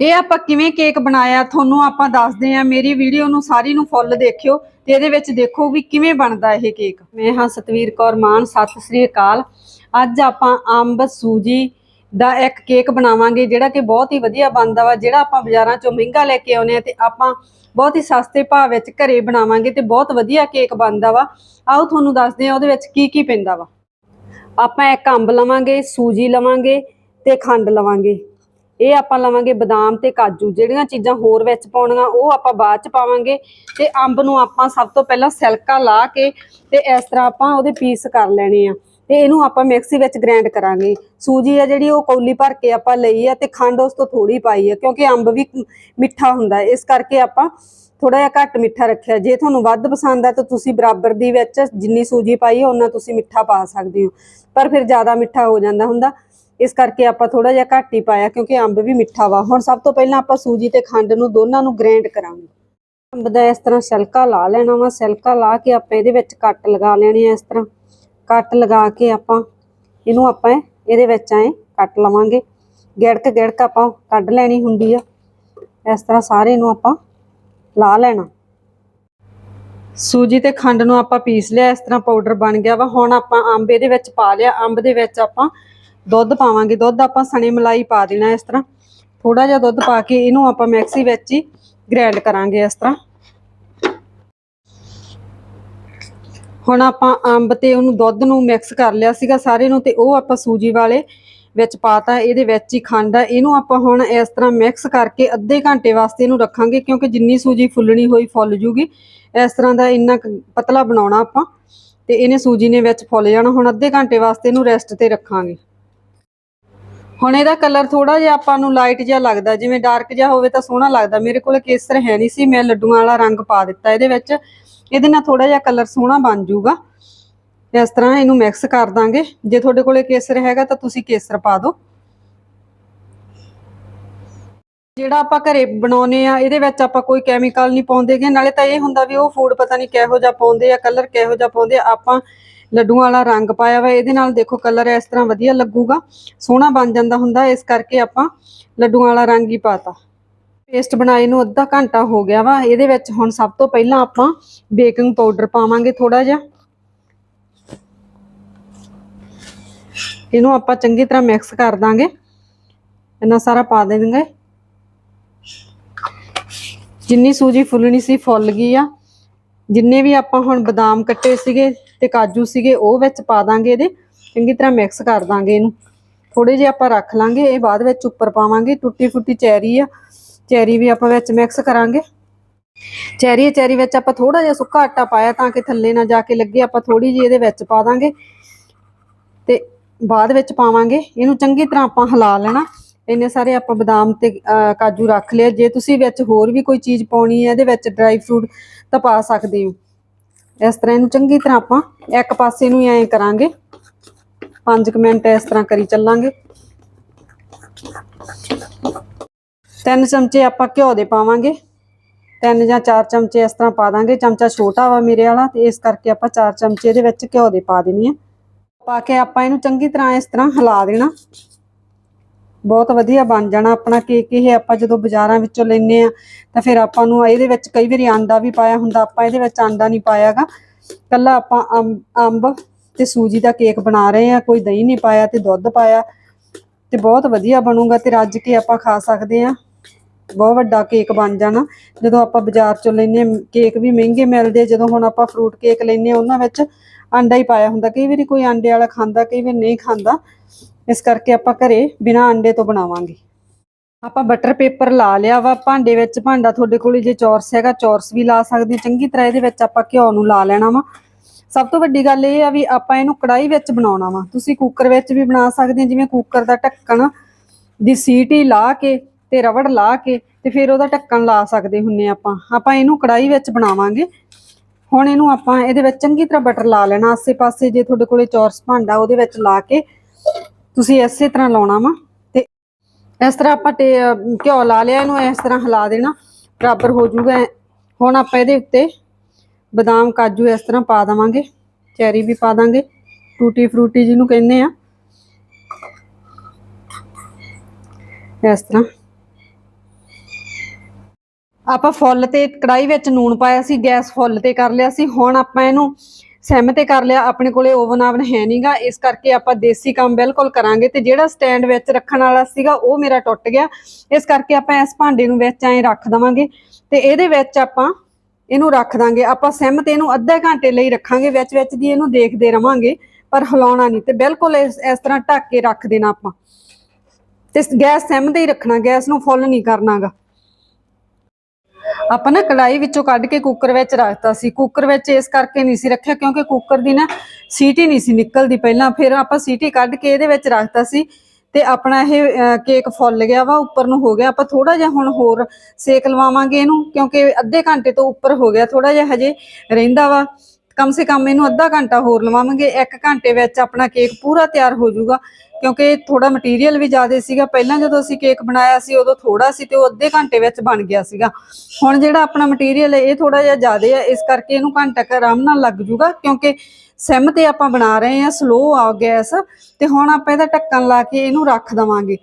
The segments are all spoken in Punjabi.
ਇਹ ਆਪਾਂ ਕਿਵੇਂ ਕੇਕ ਬਣਾਇਆ, ਤੁਹਾਨੂੰ ਆਪਾਂ ਦੱਸਦੇ ਆ ਮੇਰੀ ਵੀਡੀਓ ਨੂੰ ਸਾਰੀ ਨੂੰ ਫੁੱਲ ਦੇਖਿਓ ਤੇ ਇਹਦੇ ਵਿੱਚ ਦੇਖੋ ਵੀ ਕਿਵੇਂ ਬਣਦਾ ਇਹ ਕੇਕ। ਮੈਂ ਹਾਂ ਸਤਵੀਰ ਕੌਰ ਮਾਨ, ਸਤਿ ਸ੍ਰੀ ਅਕਾਲ। ਅੱਜ ਆਪਾਂ ਅੰਬ ਸੂਜੀ ਦਾ ਇੱਕ ਕੇਕ ਬਣਾਵਾਂਗੇ, ਜਿਹੜਾ ਕਿ ਬਹੁਤ ਹੀ ਵਧੀਆ ਬਣਦਾ ਵਾ, ਜਿਹੜਾ ਆਪਾਂ ਬਾਜ਼ਾਰਾਂ ਚੋਂ ਮਹਿੰਗਾ ਲੈ ਕੇ ਆਉਨੇ ਆ ਤੇ ਆਪਾਂ ਬਹੁਤ ਹੀ ਸਸਤੇ ਭਾਅ ਵਿੱਚ ਘਰੇ ਬਣਾਵਾਂਗੇ ਤੇ ਬਹੁਤ ਵਧੀਆ ਕੇਕ ਬਣਦਾ ਵਾ। ਆਓ ਤੁਹਾਨੂੰ ਦੱਸਦੇ ਆ ਉਹਦੇ ਵਿੱਚ ਕੀ ਕੀ ਪੈਂਦਾ ਵਾ। ਆਪਾਂ ਇੱਕ ਅੰਬ ਲਵਾਂਗੇ, ਸੂਜੀ ਲਵਾਂਗੇ ਤੇ ਖੰਡ ਲਵਾਂਗੇ। ਇਹ ਆਪਾਂ ਲਵਾਂਗੇ ਬਦਾਮ ਤੇ ਕਾਜੂ, ਜਿਹੜੀਆਂ ਚੀਜ਼ਾਂ ਹੋਰ ਵਿੱਚ ਪਾਉਣੀਆਂ, ਉਹ ਆਪਾਂ ਬਾਅਦ ਚ ਪਾਵਾਂਗੇ ਤੇ ਅੰਬ ਨੂੰ ਆਪਾਂ ਸਭ ਤੋਂ ਪਹਿਲਾਂ ਸਿਲਕਾ ਲਾ ਕੇ ਤੇ ਇਸ ਤਰ੍ਹਾਂ ਆਪਾਂ ਉਹਦੇ ਪੀਸ ਕਰ ਲੈਣੇ ਆ। ਤੇ ਇਹਨੂੰ ਆਪਾਂ ਮਿਕਸੀ ਵਿੱਚ ਗ੍ਰਾਈਂਡ ਕਰਾਂਗੇ। ਸੂਜੀ ਆ ਜਿਹੜੀ ਉਹ ਕੌਲੀ ਭਰ ਕੇ ਆਪਾਂ ਲਈ ਆ ਤੇ ਖੰਡ ਉਸ ਤੋਂ ਥੋੜੀ ਪਾਈ ਆ, ਕਿਉਂਕਿ ਅੰਬ ਵੀ ਮਿੱਠਾ ਹੁੰਦਾ ਇਸ ਕਰਕੇ ਆਪਾਂ ਥੋੜਾ ਜਿਹਾ ਘੱਟ ਮਿੱਠਾ ਰੱਖਿਆ। ਜੇ ਤੁਹਾਨੂੰ ਵੱਧ ਪਸੰਦ ਆ ਤਾਂ ਤੁਸੀਂ ਬਰਾਬਰ ਦੀ ਵਿੱਚ ਜਿੰਨੀ ਸੂਜੀ ਪਾਈ ਹੈ ਉਹਨਾਂ ਤੁਸੀਂ ਮਿੱਠਾ ਪਾ ਸਕਦੇ ਹੋ। ਪਰ ਫਿਰ ਜ਼ਿਆਦਾ ਮਿੱਠਾ ਹੋ ਜਾਂਦਾ ਹੁੰਦਾ। ਇਸ ਕਰਕੇ ਆਪਾਂ ਥੋੜਾ ਜਿਹਾ ਘੱਟ ਹੀ ਪਾਇਆ ਕਿਉਂਕਿ ਅੰਬ ਵੀ ਮਿੱਠਾ ਵਾ। ਹੁਣ ਸਭ ਤੋਂ ਪਹਿਲਾਂ ਆਪਾਂ ਸੂਜੀ ਤੇ ਖੰਡ ਨੂੰ ਦੋਨਾਂ ਨੂੰ ਗ੍ਰਾਈਂਡ ਕਰਾਂਗੇ। ਅੰਬ ਦਾ ਇਸ ਤਰ੍ਹਾਂ ਛਿਲਕਾ ਲਾ ਲੈਣਾ ਵਾ। ਛਿਲਕਾ ਲਾ ਕੇ ਆਪਾਂ ਇਹਦੇ ਵਿੱਚ ਕੱਟ ਲਗਾ ਲੈਣੇ ਆ ਇਸ ਤਰ੍ਹਾਂ। ਕੱਟ ਲਗਾ ਕੇ ਆਪਾਂ ਇਹਨੂੰ ਆਪਾਂ ਇਹਦੇ ਵਿੱਚ ਐ ਕੱਟ ਲਵਾਂਗੇ। ਗਿੜਕ ਗਿੜਕ ਆਪਾਂ ਕੱਢ ਲੈਣੀ ਹੁੰਦੀ ਆ। ਇਸ ਤਰ੍ਹਾਂ ਸਾਰੇ ਨੂੰ ਆਪਾਂ ਲਾ ਲੈਣਾ। ਸੂਜੀ ਤੇ ਖੰਡ ਨੂੰ ਆਪਾਂ ਪੀਸ ਲਿਆ। ਇਸ ਤਰ੍ਹਾਂ ਪਾਊਡਰ ਬਣ ਗਿਆ ਵਾ। ਹੁਣ ਆਪਾਂ ਅੰਬ ਇਹਦੇ ਵਿੱਚ ਪਾ ਲਿਆ। ਅੰਬ ਦੇ ਵਿੱਚ ਆਪਾਂ ਦੁੱਧ ਪਾਵਾਂਗੇ। ਦੁੱਧ ਆਪਾਂ ਸਣੇ ਮਲਾਈ ਪਾ ਦੇਣਾ ਇਸ ਤਰ੍ਹਾਂ। ਥੋੜਾ ਜਿਹਾ ਦੁੱਧ ਪਾ ਕੇ ਇਹਨੂੰ ਆਪਾਂ ਮਿਕਸੀ ਵਿੱਚ ਹੀ ਗ੍ਰਾਈਂਡ ਕਰਾਂਗੇ ਇਸ ਤਰ੍ਹਾਂ। ਹੁਣ ਆਪਾਂ ਅੰਬ ਤੇ ਉਹਨੂੰ ਦੁੱਧ ਨੂੰ ਮਿਕਸ ਕਰ ਲਿਆ ਸੀਗਾ ਸਾਰੇ ਨੂੰ ਤੇ ਉਹ ਆਪਾਂ ਸੂਜੀ ਵਾਲੇ ਵਿੱਚ ਪਾਤਾ। ਇਹਦੇ ਵਿੱਚ ਹੀ ਖੰਡ ਆ ਇਹਨੂੰ ਆਪਾਂ ਹੁਣ ਇਸ ਤਰ੍ਹਾਂ ਮਿਕਸ ਕਰਕੇ ਅੱਧੇ ਘੰਟੇ ਵਾਸਤੇ ਇਹਨੂੰ ਰੱਖਾਂਗੇ ਕਿਉਂਕਿ ਜਿੰਨੀ ਸੂਜੀ ਫੁੱਲਣੀ ਹੋਈ ਫੁੱਲ ਜੂਗੀ। ਇਸ ਤਰ੍ਹਾਂ ਦਾ ਇੰਨਾ ਪਤਲਾ ਬਣਾਉਣਾ ਆਪਾਂ ਤੇ ਇਹਨੇ ਸੂਜੀ ਨੇ ਵਿੱਚ ਫੁੱਲ ਜਾਣਾ। ਹੁਣ ਅੱਧੇ ਘੰਟੇ ਵਾਸਤੇ ਇਹਨੂੰ ਰੈਸਟ ਤੇ ਰੱਖਾਂਗੇ। ਹੁਣ ਇਹਦਾ ਕਲਰ ਥੋੜਾ ਜਿਹਾ ਆਪਾਂ ਨੂੰ ਲਾਈਟ ਜਿਹਾ ਲੱਗਦਾ, ਜਿਵੇਂ ਡਾਰਕ ਜਿਹਾ ਹੋਵੇ ਤਾਂ ਸੋਹਣਾ ਲੱਗਦਾ। ਮੇਰੇ ਕੋਲ ਕੇਸਰ ਹੈ ਨਹੀਂ ਸੀ, ਮੈਂ ਲੱਡੂਆਂ ਵਾਲਾ ਰੰਗ ਪਾ ਦਿੱਤਾ ਇਹਦੇ ਵਿੱਚ। ਇਹਦੇ ਨਾਲ ਥੋੜਾ ਜਿਹਾ ਕਲਰ ਸੋਹਣਾ ਬਣ ਜਾਊਗਾ। ਇਸ ਤਰ੍ਹਾਂ ਇਹਨੂੰ ਮਿਕਸ ਕਰ ਦਾਂਗੇ। ਜੇ ਤੁਹਾਡੇ ਕੋਲੇ ਕੇਸਰ ਹੈਗਾ ਤਾਂ ਤੁਸੀਂ ਕੇਸਰ ਪਾ ਦਿਓ। ਜਿਹੜਾ ਆਪਾਂ ਘਰੇ ਬਣਾਉਨੇ ਆ, ਇਹਦੇ ਵਿੱਚ ਆਪਾਂ ਕੋਈ ਕੈਮੀਕਲ ਨਹੀਂ ਪਾਉਂਦੇਗੇ ਨਾਲੇ ਤਾਂ ਇਹ ਹੁੰਦਾ ਵੀ ਉਹ ਫੂਡ ਪਤਾ ਨਹੀਂ ਕਿਹੋ ਜਿਹਾ ਪਾਉਂਦੇ ਆ ਕਲਰ ਕਿਹੋ ਜਿਹਾ ਪਾਉਂਦੇ ਆ। ਆਪਾਂ ਲੱਡੂਆਂ ਵਾਲਾ ਰੰਗ ਪਾਇਆ ਵਾ ਇਹਦੇ ਨਾਲ ਦੇਖੋ ਕਲਰ ਇਸ ਤਰ੍ਹਾਂ ਵਧੀਆ ਲੱਗੂਗਾ, ਸੋਹਣਾ ਬਣ ਜਾਂਦਾ ਹੁੰਦਾ, ਇਸ ਕਰਕੇ ਆਪਾਂ ਲੱਡੂਆਂ ਵਾਲਾ ਰੰਗ ਹੀ ਪਾਤਾ। ਪੇਸਟ ਬਣਾਏ ਨੂੰ ਅੱਧਾ ਘੰਟਾ ਹੋ ਗਿਆ ਵਾ, ਇਹਦੇ ਵਿੱਚ ਹੁਣ ਸਭ ਤੋਂ ਪਹਿਲਾਂ ਆਪਾਂ ਬੇਕਿੰਗ ਪਾਊਡਰ ਪਾਵਾਂਗੇ ਥੋੜਾ ਜਿਹਾ। ਇਹਨੂੰ ਆਪਾਂ ਚੰਗੀ ਤਰ੍ਹਾਂ ਮਿਕਸ ਕਰ ਦਾਂਗੇ। ਇੰਨਾ ਸਾਰਾ ਪਾ ਦੇਣਗੇ। ਜਿੰਨੀ ਸੂਜੀ ਫੁੱਲਣੀ ਸੀ ਫੁੱਲ ਗਈ ਆ। ਜਿੰਨੇ ਵੀ ਆਪਾਂ ਹੁਣ ਬਦਾਮ ਕੱਟੇ ਸੀਗੇ ਤੇ ਕਾਜੂ ਸੀਗੇ ਉਹ ਵਿੱਚ ਪਾ ਦਾਂਗੇ ਇਹਦੇ। ਚੰਗੀ ਤਰ੍ਹਾਂ ਮਿਕਸ ਕਰ ਦਾਂਗੇ ਇਹਨੂੰ। ਥੋੜੇ ਜਿਹਾ ਆਪਾਂ ਰੱਖ ਲਾਂਗੇ ਇਹ ਬਾਅਦ ਵਿੱਚ ਉੱਪਰ ਪਾਵਾਂਗੇ। ਟੁੱਟੀ ਫੁੱਟੀ ਚੈਰੀ ਆ। ਚੈਰੀ ਵੀ ਆਪਾਂ ਵਿੱਚ ਮਿਕਸ ਕਰਾਂਗੇ। ਚੈਰੀ ਚੈਰੀ ਵਿੱਚ ਆਪਾਂ ਥੋੜਾ ਜਿਹਾ ਸੁੱਕਾ ਆਟਾ ਪਾਇਆ ਤਾਂ ਕਿ ਥੱਲੇ ਨਾ ਜਾ ਕੇ ਲੱਗੇ। ਆਪਾਂ ਥੋੜੀ ਜਿਹੀ ਇਹਦੇ ਵਿੱਚ ਪਾ ਦਾਂਗੇ। ਤੇ ਬਾਅਦ ਵਿੱਚ ਪਾਵਾਂਗੇ। ਇਹਨੂੰ ਚੰਗੀ ਤਰ੍ਹਾਂ ਆਪਾਂ ਹਿਲਾ ਲੈਣਾ। ਇੰਨੇ ਸਾਰੇ ਆਪਾਂ ਬਦਾਮ ਤੇ ਅਹ, ਕਾਜੂ ਰੱਖ ਲਿਆ। ਜੇ ਤੁਸੀਂ ਵਿੱਚ ਹੋਰ ਵੀ ਕੋਈ ਚੀਜ਼ ਪਾਉਣੀ ਹੈ ਇਹਦੇ ਵਿੱਚ ਡਰਾਈ ਫਰੂਟ ਤਾਂ ਪਾ ਸਕਦੇ ਹੋ। ਇਸ ਤਰ੍ਹਾਂ ਇਹਨੂੰ ਚੰਗੀ ਤਰ੍ਹਾਂ ਆਪਾਂ ਇੱਕ ਪਾਸੇ ਨੂੰ ਐਂ ਕਰਾਂਗੇ। 5 ਮਿੰਟ ਇਸ ਤਰ੍ਹਾਂ ਕਰੀ ਚੱਲਾਂਗੇ। ਤਿੰਨ ਚਮਚੇ ਆਪਾਂ ਘਿਓ ਦੇ ਪਾਵਾਂਗੇ। ਤਿੰਨ ਜਾਂ ਚਾਰ ਚਮਚੇ ਇਸ ਤਰ੍ਹਾਂ ਪਾ ਦਾਂਗੇ। ਚਮਚਾ ਛੋਟਾ ਵਾ ਮੇਰੇ ਵਾਲਾ, ਤੇ ਇਸ ਕਰਕੇ ਆਪਾਂ ਚਾਰ ਚਮਚੇ ਇਹਦੇ ਵਿੱਚ ਘਿਓ ਦੇ ਪਾ ਦੇਣੀ ਆ। ਪਾ ਕੇ ਆਪਾਂ ਇਹਨੂੰ ਚੰਗੀ ਤਰ੍ਹਾਂ ਇਸ ਤਰ੍ਹਾਂ ਹਿਲਾ ਦੇਣਾ। ਬਹੁਤ ਵਧੀਆ ਬਣ ਜਾਣਾ ਆਪਣਾ ਕੇਕ ਇਹ ਆਪਾਂ ਜਦੋਂ ਬਾਜ਼ਾਰਾਂ ਵਿੱਚੋਂ ਲੈਨੇ ਆ ਤਾਂ ਫਿਰ ਆਪਾਂ ਨੂੰ ਇਹਦੇ ਵਿੱਚ ਕਈ ਵਾਰੀ ਆਂਡਾ ਵੀ ਪਾਇਆ ਹੁੰਦਾ, ਆਪਾਂ ਇਹਦੇ ਵਿੱਚ ਆਂਡਾ ਨਹੀਂ ਪਾਇਆਗਾ। ਕੱਲਾ ਆਪਾਂ ਅੰਬ ਤੇ ਸੂਜੀ ਦਾ ਕੇਕ ਬਣਾ ਰਹੇ ਆ ਕੋਈ ਦਹੀਂ ਨਹੀਂ ਪਾਇਆ ਤੇ ਦੁੱਧ ਪਾਇਆ ਤੇ ਬਹੁਤ ਵਧੀਆ ਬਣੂਗਾ ਤੇ ਰੱਜ ਕੇ ਆਪਾਂ ਖਾ ਸਕਦੇ ਆ ਬਹੁਤ ਵੱਡਾ ਕੇਕ ਬਣ ਜਾਣਾ। ਜਦੋਂ ਆਪਾਂ ਬਾਜ਼ਾਰ ਚੋਂ ਲੈਨੇ ਆ ਕੇਕ ਵੀ ਮਹਿੰਗੇ ਮਿਲਦੇ, ਜਦੋਂ ਹੁਣ ਆਪਾਂ ਫਰੂਟ ਕੇਕ ਲੈਨੇ ਆ ਉਹਨਾਂ ਵਿੱਚ ਆਂਡਾ ਹੀ ਪਾਇਆ ਹੁੰਦਾ। ਕਈ ਵਾਰੀ ਕੋਈ ਆਂਡੇ ਵਾਲਾ ਖਾਂਦਾ, ਕਈ ਵਾਰ ਨਹੀਂ ਖਾਂਦਾ। ਇਸ ਕਰਕੇ ਆਪਾਂ ਘਰੇ ਬਿਨਾਂ ਅੰਡੇ ਤੋਂ ਬਣਾਵਾਂਗੇ। ਆਪਾਂ ਬਟਰ ਪੇਪਰ ਲਾ ਲਿਆ ਵਾ, ਭਾਂਡੇ ਵਿੱਚ ਭਾਂਡਾ ਤੁਹਾਡੇ ਕੋਲ ਜੇ ਚੌਰਸ ਹੈਗਾ, ਚੌਰਸ ਵੀ ਲਾ ਸਕਦੇ ਹੋ। ਚੰਗੀ ਤਰ੍ਹਾਂ ਇਹਦੇ ਵਿੱਚ ਆਪਾਂ ਘਿਓ ਨੂੰ ਲਾ ਲੈਣਾ ਵਾ। ਸਭ ਤੋਂ ਵੱਡੀ ਗੱਲ ਇਹ ਆ ਵੀ ਆਪਾਂ ਇਹਨੂੰ ਕੜਾਈ ਵਿੱਚ ਬਣਾਉਣਾ ਵਾ। ਤੁਸੀਂ ਕੁੱਕਰ ਵਿੱਚ ਵੀ ਬਣਾ ਸਕਦੇ ਹੋ, ਜਿਵੇਂ ਕੁੱਕਰ ਦਾ ਢੱਕਣ ਦੀ ਸੀਟੀ ਲਾ ਕੇ ਤੇ ਰਵੜ ਲਾ ਕੇ ਤੇ ਫਿਰ ਉਹਦਾ ਢੱਕਣ ਲਾ ਸਕਦੇ ਹੁੰਨੇ ਆਪਾਂ। ਆਪਾਂ ਇਹਨੂੰ ਕੜਾਈ ਵਿੱਚ ਬਣਾਵਾਂਗੇ। ਹੁਣ ਇਹਨੂੰ ਆਪਾਂ ਇਹਦੇ ਵਿੱਚ ਚੰਗੀ ਤਰ੍ਹਾਂ ਬਟਰ ਲਾ ਲੈਣਾ। ਆਸੇ-ਪਾਸੇ ਜੇ ਤੁਹਾਡੇ ਕੋਲੇ ਚੌਰਸ ਭਾਂਡਾ ਉਹਦੇ ਵਿੱਚ ਲਾ ਕੇ ਤੁਸੀਂ ਇਸੇ ਤਰ੍ਹਾਂ ਲਾਉਣਾ ਵਾ ਤੇ ਇਸ ਤਰ੍ਹਾਂ ਆਪਾਂ ਘਿਓ ਲਾ ਲਿਆ, ਇਹਨੂੰ ਇਸ ਤਰ੍ਹਾਂ ਹਿਲਾ ਦੇਣਾ, ਬਰਾਬਰ ਹੋ ਜਾਊਗਾ ਹੁਣ ਆਪਾਂ ਇਹਦੇ ਉੱਤੇ ਬਦਾਮ, ਕਾਜੂ ਇਸ ਤਰ੍ਹਾਂ ਪਾ ਦੇਵਾਂਗੇ, ਚੈਰੀ ਵੀ ਪਾ ਦਾਂਗੇ, ਟੂਟੀ ਫਰੂਟੀ ਜਿਹਨੂੰ ਕਹਿੰਦੇ ਆ। ਇਸ ਤਰ੍ਹਾਂ। ਆਪਾਂ ਫੁੱਲ ਤੇ ਕੜਾਈ ਵਿੱਚ ਨੂਣ ਪਾਇਆ ਸੀ, ਗੈਸ ਫੁੱਲ ਤੇ ਕਰ ਲਿਆ ਸੀ, ਹੁਣ ਆਪਾਂ ਇਹਨੂੰ ਸਹਿਮਤ ਕਰ ਲਿਆ, ਆਪਣੇ ਕੋਲੇ ਓਵਨ ਆਵਨ ਹੈ ਨਹੀਂਗਾ ਇਸ ਕਰਕੇ ਆਪਾਂ ਦੇਸੀ ਕੰਮ ਬਿਲਕੁਲ ਕਰਾਂਗੇ ਤੇ ਜਿਹੜਾ ਸਟੈਂਡ ਵਿੱਚ ਰੱਖਣ ਵਾਲਾ ਸੀਗਾ, ਉਹ ਮੇਰਾ ਟੁੱਟ ਗਿਆ। ਇਸ ਕਰਕੇ ਆਪਾਂ ਇਸ ਭਾਂਡੇ ਨੂੰ ਵਿੱਚ ਐਂ ਰੱਖ ਦਵਾਂਗੇ ਤੇ ਇਹਦੇ ਵਿੱਚ ਆਪਾਂ ਇਹਨੂੰ ਰੱਖ ਦਾਂਗੇ। ਆਪਾਂ ਸਿਮ ਤੇ ਇਹਨੂੰ ਅੱਧੇ ਘੰਟੇ ਲਈ ਰੱਖਾਂਗੇ, ਵਿੱਚ ਵਿੱਚ ਦੀ ਇਹਨੂੰ ਦੇਖਦੇ ਰਵਾਂਗੇ, ਪਰ ਹਿਲਾਉਣਾ ਨਹੀਂ ਤੇ ਬਿਲਕੁਲ ਇਸ ਇਸ ਤਰ੍ਹਾਂ ਢੱਕ ਕੇ ਰੱਖ ਦੇਣਾ ਆਪਾਂ। ਤੇ ਗੈਸ ਸਿਮ ਤੇ ਹੀ ਰੱਖਣਾ, ਗੈਸ ਨੂੰ ਫੁੱਲ ਨਹੀਂ ਕਰਨਾਗਾ। ਆਪਾਂ ਨਾ ਕੜਾਈ ਵਿੱਚੋਂ ਕੱਢ ਕੇ ਕੁੱਕਰ ਵਿੱਚ ਰੱਖਤਾ ਸੀ। ਕੁੱਕਰ ਵਿੱਚ ਇਸ ਕਰਕੇ ਨਹੀਂ ਸੀ ਰੱਖਿਆ ਕਿਉਂਕਿ ਕੁੱਕਰ ਦੀ ਨਾ ਸੀਟੀ ਨਹੀਂ ਸੀ ਨਿਕਲਦੀ ਪਹਿਲਾਂ। ਫਿਰ ਆਪਾਂ ਸੀਟੀ ਕੱਢ ਕੇ ਇਹਦੇ ਵਿੱਚ ਰੱਖਤਾ ਸੀ ਤੇ ਆਪਣਾ ਇਹ ਕੇਕ ਫੁੱਲ ਗਿਆ ਵਾ, ਉੱਪਰ ਨੂੰ ਹੋ ਗਿਆ। ਆਪਾਂ ਥੋੜਾ ਜਿਹਾ ਹੁਣ ਹੋਰ ਸੇਕ ਲਵਾਵਾਂਗੇ ਇਹਨੂੰ ਕਿਉਂਕਿ ਅੱਧੇ ਘੰਟੇ ਤੋਂ ਉੱਪਰ ਹੋ ਗਿਆ ਥੋੜਾ ਜਿਹਾ ਹਜੇ ਰਹਿੰਦਾ ਵਾ। ਕਮ ਸੇ ਕਮ ਇਹਨੂੰ ਅੱਧਾ ਘੰਟਾ ਹੋਰ ਲਵਾਵਾਂਗੇ। ਇੱਕ ਘੰਟੇ ਵਿੱਚ ਆਪਣਾ ਕੇਕ ਪੂਰਾ ਤਿਆਰ ਹੋ ਜਾਊਗਾ। ਕਿਉਂਕਿ ਥੋੜਾ ਮਟੀਰੀਅਲ ਵੀ ਜ਼ਿਆਦਾ ਸੀਗਾ। ਪਹਿਲਾਂ ਜਦੋਂ ਅਸੀਂ ਕੇਕ ਬਣਾਇਆ ਸੀ, ਉਦੋਂ ਥੋੜਾ ਸੀ ਤੇ ਉਹ ਅੱਧੇ ਘੰਟੇ ਵਿੱਚ ਬਣ ਗਿਆ ਸੀਗਾ। ਹੁਣ ਜਿਹੜਾ ਆਪਣਾ ਮਟੀਰੀਅਲ ਹੈ, ਇਹ ਥੋੜਾ ਜਿਹਾ ਜ਼ਿਆਦਾ ਹੈ। ਇਸ ਕਰਕੇ ਇਹਨੂੰ ਘੰਟਾ ਕੁ ਆਰਾਮ ਨਾਲ ਲੱਗ ਜੂਗਾ ਕਿਉਂਕਿ ਸਿਮ ਤੇ ਆਪਾਂ ਬਣਾ ਰਹੇ ਹਾਂ ਸਲੋ ਆ ਗੈਸ। ਤੇ ਹੁਣ ਆਪਾਂ ਇਹਦਾ ਢੱਕਣ ਲਾ ਕੇ ਇਹਨੂੰ ਰੱਖ ਦਵਾਂਗੇ।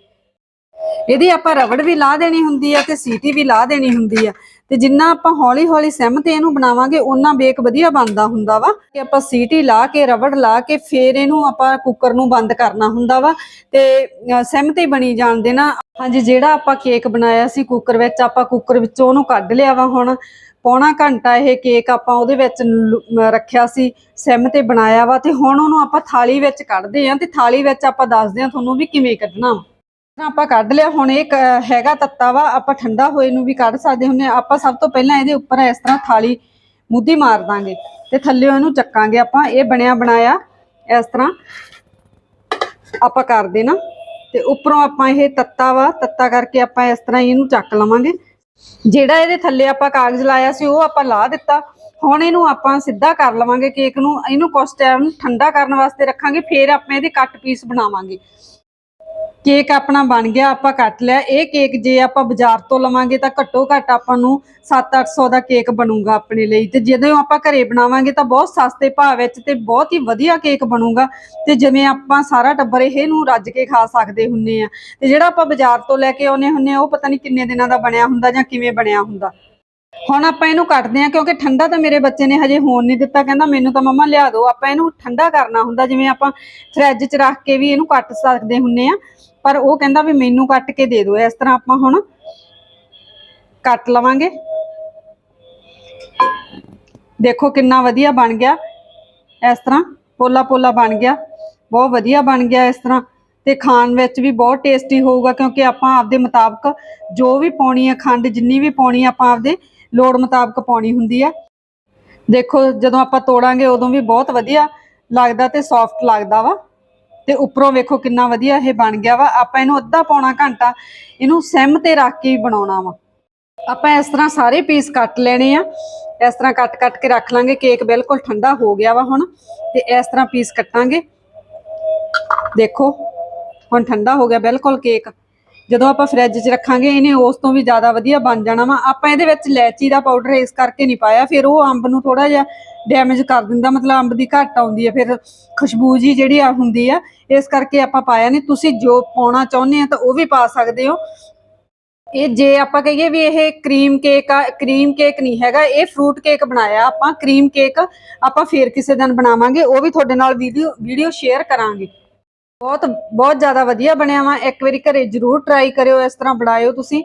ਇਹਦੀ ਆਪਾਂ ਰਬੜ ਵੀ ਲਾ ਦੇਣੀ ਹੁੰਦੀ ਆ ਤੇ ਸੀਟੀ ਵੀ ਲਾ ਦੇਣੀ ਹੁੰਦੀ ਆ ਤੇ ਜਿੰਨਾ ਆਪਾਂ ਹੌਲੀ ਹੌਲੀ ਸਿਮ ਤੇ ਇਹਨੂੰ ਬਣਾਵਾਂਗੇ ਉਹਨਾਂ ਬੇਕ ਵਧੀਆ ਬਣਦਾ ਹੁੰਦਾ ਵਾ। ਕਿ ਆਪਾਂ ਸੀਟੀ ਲਾ ਕੇ ਰਬੜ ਲਾ ਕੇ ਫੇਰ ਇਹਨੂੰ ਆਪਾਂ ਕੁੱਕਰ ਨੂੰ ਬੰਦ ਕਰਨਾ ਹੁੰਦਾ ਵਾ। ਤੇ ਅਹ, ਸਿਮ ਤੇ ਬਣੀ ਜਾਣ ਦੇਣਾ। ਹਾਂਜੀ ਜਿਹੜਾ ਆਪਾਂ ਕੇਕ ਬਣਾਇਆ ਸੀ ਕੁੱਕਰ ਵਿੱਚ ਆਪਾਂ ਕੁੱਕਰ ਵਿੱਚੋਂ ਉਹਨੂੰ ਕੱਢ ਲਿਆ ਵਾ ਹੁਣ। ਪੌਣਾ ਘੰਟਾ ਇਹ ਕੇਕ ਆਪਾਂ ਉਹਦੇ ਵਿੱਚ ਰੱਖਿਆ ਸੀ ਸਿਮ ਤੇ ਬਣਾਇਆ ਵਾ। ਤੇ ਹੁਣ ਉਹਨੂੰ ਆਪਾਂ ਥਾਲੀ ਵਿੱਚ ਕੱਢਦੇ ਆਂ ਤੇ ਥਾਲੀ ਵਿੱਚ ਆਪਾਂ ਦੱਸਦੇ ਆਂ ਤੁਹਾਨੂੰ ਵੀ ਕਿਵੇਂ ਕੱਢਣਾ ਆਪਾਂ ਕੱਢ ਲਿਆ, ਹੁਣ ਇਹ ਹੈਗਾ ਤੱਤਾ ਵਾ, ਆਪਾਂ ਠੰਡਾ ਹੋਏ ਨੂੰ ਵੀ ਕੱਢ ਸਕਦੇ ਹੁੰਨੇ ਆਪਾਂ ਸਭ ਤੋਂ ਪਹਿਲਾਂ ਇਹਦੇ ਉੱਪਰ ਇਸ ਤਰ੍ਹਾਂ ਥਾਲੀ ਮੁੱਦੀ ਮਾਰ ਦਾਂਗੇ ਤੇ ਥੱਲੇੋਂ ਇਹਨੂੰ ਚੱਕਾਂਗੇ ਆਪਾਂ। ਇਹ ਬਣਿਆ ਬਣਾਇਆ ਇਸ ਤਰ੍ਹਾਂ ਆਪਾਂ ਕਰ ਦੇਣਾ। ਤੇ ਉੱਪਰੋਂ ਆਪਾਂ ਇਹ ਤੱਤਾ ਵਾ, ਤੱਤਾ ਕਰਕੇ ਆਪਾਂ ਇਸ ਤਰ੍ਹਾਂ ਇਹਨੂੰ ਚੱਕ ਲਵਾਂਗੇ। ਜਿਹੜਾ ਇਹਦੇ ਥੱਲੇ ਆਪਾਂ ਕਾਗਜ਼ ਲਾਇਆ ਸੀ, ਉਹ ਆਪਾਂ ਲਾ ਦਿੱਤਾ। ਹੁਣ ਇਹਨੂੰ ਆਪਾਂ ਸਿੱਧਾ ਕਰ ਲਵਾਂਗੇ ਕੇਕ ਨੂੰ। ਇਹਨੂੰ ਕੁਝ ਟਾਈਮ ਠੰਡਾ ਕਰਨ ਵਾਸਤੇ ਰੱਖਾਂਗੇ, ਫਿਰ ਆਪਾਂ ਇਹਦੇ ਕੱਟ ਪੀਸ ਬਣਾਵਾਂਗੇ। ਕੇਕ ਆਪਣਾ ਬਣ ਗਿਆ, ਆਪਾਂ ਕੱਟ ਲਿਆ। ਇਹ ਕੇਕ ਜੇ ਆਪਾਂ ਬਾਜ਼ਾਰ ਤੋਂ ਲਵਾਂਗੇ ਤਾਂ ਘੱਟੋ ਘੱਟ ਆਪਾਂ ਨੂੰ 7-800 ਦਾ ਕੇਕ ਬਣੂਗਾ ਆਪਣੇ ਲਈ। ਤੇ ਜਦੋਂ ਆਪਾਂ ਘਰੇ ਬਣਾਵਾਂਗੇ ਤਾਂ ਬਹੁਤ ਸਸਤੇ ਭਾਅ ਵਿੱਚ ਤੇ ਬਹੁਤ ਹੀ ਵਧੀਆ ਕੇਕ ਬਣੂਗਾ। ਤੇ ਜਿਵੇਂ ਆਪਾਂ ਸਾਰਾ ਟੱਬਰ ਇਹ ਨੂੰ ਰੱਜ ਕੇ ਖਾ ਸਕਦੇ ਹੁੰਨੇ ਆ। ਤੇ ਜਿਹੜਾ ਆਪਾਂ ਬਾਜ਼ਾਰ ਤੋਂ ਲੈ ਕੇ ਆਉਨੇ ਹੁੰਨੇ ਉਹ ਪਤਾ ਨਹੀਂ ਕਿੰਨੇ ਦਿਨਾਂ ਦਾ ਬਣਿਆ ਹੁੰਦਾ ਜਾਂ ਕਿਵੇਂ ਬਣਿਆ ਹੁੰਦਾ। ਹੁਣ ਆਪਾਂ ਇਹਨੂੰ ਕੱਟਦੇ ਆ ਕਿਉਂਕਿ ਠੰਡਾ ਤਾਂ ਮੇਰੇ ਬੱਚੇ ਨੇ ਹਜੇ ਹੋਣ ਨਹੀਂ ਦਿੱਤਾ। ਕਹਿੰਦਾ ਮੈਨੂੰ ਤਾਂ ਮੰਮਾ ਲਿਆ ਦਿਓ। ਆਪਾਂ ਇਹਨੂੰ ਠੰਡਾ ਕਰਨਾ ਹੁੰਦਾ। ਜਿਵੇਂ ਆਪਾਂ ਫਰਿੱਜ 'ਚ ਰੱਖ ਕੇ ਵੀ ਇਹਨੂੰ ਕੱਟ ਸਕਦੇ ਹੁੰਨੇ ਆ। ਪਰ ਉਹ ਕਹਿੰਦਾ ਵੀ ਮੈਨੂੰ ਕੱਟ ਕੇ ਦੇ ਦਿਓ, ਇਸ ਤਰ੍ਹਾਂ ਆਪਾਂ ਹੁਣ ਕੱਟ ਲਵਾਂਗੇ। ਦੇਖੋ ਕਿੰਨਾ ਵਧੀਆ ਬਣ ਗਿਆ, ਇਸ ਤਰ੍ਹਾਂ ਪੋਲਾ ਪੋਲਾ ਬਣ ਗਿਆ, ਬਹੁਤ ਵਧੀਆ ਬਣ ਗਿਆ ਇਸ ਤਰ੍ਹਾਂ। ਤੇ ਖਾਣ ਵਿੱਚ ਵੀ ਬਹੁਤ ਟੇਸਟੀ ਹੋਊਗਾ, ਕਿਉਂਕਿ ਆਪਾਂ ਆਪਦੇ ਮੁਤਾਬਕ ਜੋ ਵੀ ਪਾਉਣੀ ਹੈ ਖੰਡ, ਜਿੰਨੀ ਵੀ ਪਾਉਣੀ ਆਪਾਂ ਆਪਦੇ ਲੋੜ ਮੁਤਾਬਕ ਪਾਉਣੀ ਹੁੰਦੀ ਹੈ ਦੇਖੋ ਜਦੋਂ ਆਪਾਂ ਤੋੜਾਂਗੇ ਉਦੋਂ ਵੀ ਬਹੁਤ ਵਧੀਆ ਲੱਗਦਾ ਤੇ ਸੌਫਟ ਲੱਗਦਾ ਵਾ। ਤੇ ਉੱਪਰੋਂ ਵੇਖੋ ਕਿੰਨਾ ਵਧੀਆ ਇਹ ਬਣ ਗਿਆ ਵਾ। ਆਪਾਂ ਇਹਨੂੰ ਅੱਧਾ ਪੌਣਾ ਘੰਟਾ ਇਹਨੂੰ ਸਿਮ ਤੇ ਰੱਖ ਕੇ ਹੀ ਬਣਾਉਣਾ ਵਾ। ਆਪਾਂ ਇਸ ਤਰ੍ਹਾਂ ਸਾਰੇ ਪੀਸ ਕੱਟ ਲੈਣੇ ਆ। ਇਸ ਤਰ੍ਹਾਂ ਕੱਟ ਕੱਟ ਕੇ ਰੱਖ ਲਾਂਗੇ। ਕੇਕ ਬਿਲਕੁਲ ਠੰਡਾ ਹੋ ਗਿਆ ਵਾ ਹੁਣ। ਤੇ ਇਸ ਤਰ੍ਹਾਂ ਪੀਸ ਕੱਟਾਂਗੇ। ਦੇਖੋ, ਹੁਣ ਠੰਡਾ ਹੋ ਗਿਆ ਬਿਲਕੁਲ ਕੇਕ ਜਦੋਂ ਆਪਾਂ ਫ੍ਰਿਜ 'ਚ ਰੱਖਾਂਗੇ, ਇਹਨੇ ਉਸ ਤੋਂ ਵੀ ਜ਼ਿਆਦਾ ਵਧੀਆ ਬਣ ਜਾਣਾ ਵਾ। ਆਪਾਂ ਇਹਦੇ ਵਿੱਚ ਲੈਚੀ ਦਾ ਪਾਊਡਰ ਇਸ ਕਰਕੇ ਨਹੀਂ ਪਾਇਆ, ਫਿਰ ਉਹ ਅੰਬ ਨੂੰ ਥੋੜਾ ਜਿਹਾ ਡੈਮੇਜ ਕਰ ਦਿੰਦਾ, ਮਤਲਬ ਅੰਬ ਦੀ ਘੱਟ ਆਉਂਦੀ ਹੈ, ਫਿਰ ਖੁਸ਼ਬੂ ਜੀ ਜਿਹੜੀ ਆ ਹੁੰਦੀ ਆ, ਇਸ ਕਰਕੇ ਆਪਾਂ ਪਾਇਆ ਨਹੀਂ। ਤੁਸੀਂ ਜੋ ਪਾਉਣਾ ਚਾਹੁੰਦੇ ਆ ਤਾਂ ਉਹ ਵੀ ਪਾ ਸਕਦੇ ਹੋ। ਇਹ ਜੇ ਆਪਾਂ ਕਹੀਏ ਵੀ ਇਹ ਕਰੀਮ ਕੇਕ ਆ ਕਰੀਮ ਕੇਕ ਨਹੀਂ ਹੈਗਾ, ਇਹ ਫਰੂਟ ਕੇਕ ਬਣਾਇਆ ਆਪਾਂ ਕਰੀਮ ਕੇਕ ਆਪਾਂ ਫੇਰ ਕਿਸੇ ਦਿਨ ਬਣਾਵਾਂਗੇ, ਉਹ ਵੀ ਤੁਹਾਡੇ ਨਾਲ ਵੀਡੀਓ ਵੀਡੀਓ ਸ਼ੇਅਰ ਕਰਾਂਗੇ। ਬਹੁਤ ਬਹੁਤ ਜ਼ਿਆਦਾ ਵਧੀਆ ਬਣਿਆ ਵਾ। ਇੱਕ ਵਾਰੀ ਘਰੇ ਜਰੂਰ ਟਰਾਈ ਕਰਿਓ, ਇਸ ਤਰ੍ਹਾਂ ਬਣਾਇਓ ਤੁਸੀਂ।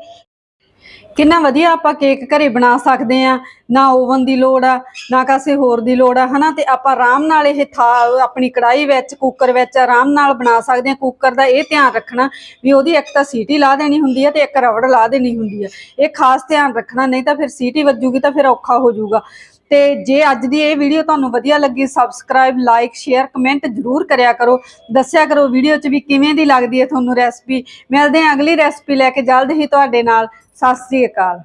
ਕਿੰਨਾ ਵਧੀਆ ਆਪਾਂ ਕੇਕ ਘਰੇ ਬਣਾ ਸਕਦੇ ਆ। ਨਾ ਓਵਨ ਦੀ ਲੋੜ ਆ, ਨਾ ਕਿਸੇ ਹੋਰ ਦੀ ਲੋੜ ਆ, ਹਨਾ? ਤੇ ਆਪਾਂ ਆਰਾਮ ਨਾਲ ਇਹ ਥਾ, ਆਪਣੀ ਕੜਾਈ ਵਿੱਚ ਕੁੱਕਰ ਵਿੱਚ ਆਰਾਮ ਨਾਲ ਬਣਾ ਸਕਦੇ ਆ। ਕੁੱਕਰ ਦਾ ਇਹ ਧਿਆਨ ਰੱਖਣਾ ਵੀ ਉਹਦੀ ਇੱਕ ਤਾਂ ਸੀਟੀ ਲਾ ਦੇਣੀ ਹੁੰਦੀ ਆ ਤੇ ਇੱਕ ਰਵੜ ਲਾ ਦੇਣੀ ਹੁੰਦੀ ਆ। ਇਹ ਖਾਸ ਧਿਆਨ ਰੱਖਣਾ, ਨਹੀਂ ਤਾਂ ਫਿਰ ਸੀਟੀ ਵੱਜੂਗੀ ਤਾਂ ਫਿਰ ਔਖਾ ਹੋ ਜਾਊਗਾ। ਤੇ ਜੇ ਅੱਜ ਦੀ ਇਹ ਵੀਡੀਓ ਤੁਹਾਨੂੰ ਵਧੀਆ ਲੱਗੀ ਸਬਸਕ੍ਰਾਈਬ ਲਾਈਕ ਸ਼ੇਅਰ ਕਮੈਂਟ ਜਰੂਰ ਕਰਿਆ ਕਰੋ। ਦੱਸਿਆ ਕਰੋ ਵੀਡੀਓ 'ਚ ਵੀ ਕਿਵੇਂ ਦੀ ਲੱਗਦੀ ਹੈ ਤੁਹਾਨੂੰ ਰੈਸਪੀ ਮਿਲਦੇ ਹਾਂ ਅਗਲੀ ਰੈਸਪੀ ਲੈ ਕੇ। ਜਲਦ ਹੀ ਤੁਹਾਡੇ ਨਾਲ। ਸਤਿ ਸ੍ਰੀ ਅਕਾਲ।